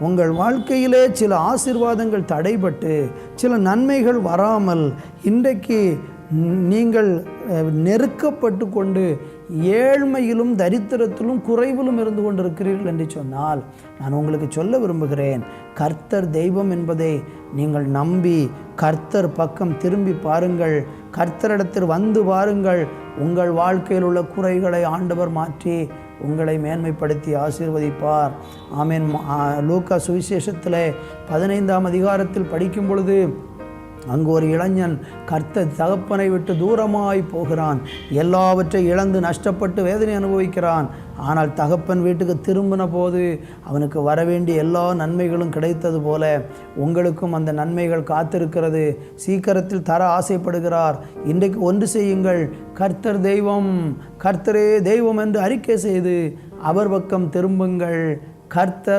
உங்கள் வாழ்க்கையிலே சில ஆசீர்வாதங்கள் தடைபட்டு சில நன்மைகள் வராமல் இன்றைக்கு நீங்கள் நெருக்கப்பட்டு கொண்டு ஏழ்மையிலும் தரித்திரத்திலும் குறைவிலும் இருந்து கொண்டிருக்கிறீர்கள் என்று சொன்னால் நான் உங்களுக்கு சொல்ல விரும்புகிறேன் கர்த்தர் தெய்வம் என்பதை நீங்கள் நம்பி கர்த்தர் பக்கம் திரும்பி பாருங்கள் கர்த்தரிடத்தில் வந்து பாருங்கள் உங்கள் வாழ்க்கையில் உள்ள குறைகளை ஆண்டவர் மாற்றி உங்களை மேன்மைப்படுத்தி ஆசீர்வதிப்பார். ஆமேன். லூக்கா சுவிசேஷத்தில் பதினைந்தாம் அதிகாரத்தில் படிக்கும் பொழுது அங்கு ஒரு இளைஞன் கர்த்த தகப்பனை விட்டு தூரமாய் போகிறான். எல்லாவற்றை இழந்து நஷ்டப்பட்டு வேதனை அனுபவிக்கிறான். ஆனால் தகப்பன் வீட்டுக்கு திரும்பின போது அவனுக்கு வரவேண்டிய எல்லா நன்மைகளும் கிடைத்தது போல உங்களுக்கும் அந்த நன்மைகள் காத்திருக்கிறது. சீக்கிரத்தில் தர ஆசைப்படுகிறார். இன்றைக்கு ஒன்று செய்யுங்கள். கர்த்தர் தெய்வம் கர்த்தரே தெய்வம் என்று அறிக்கை செய்து அவர் பக்கம் திரும்புங்கள். கர்த்தர்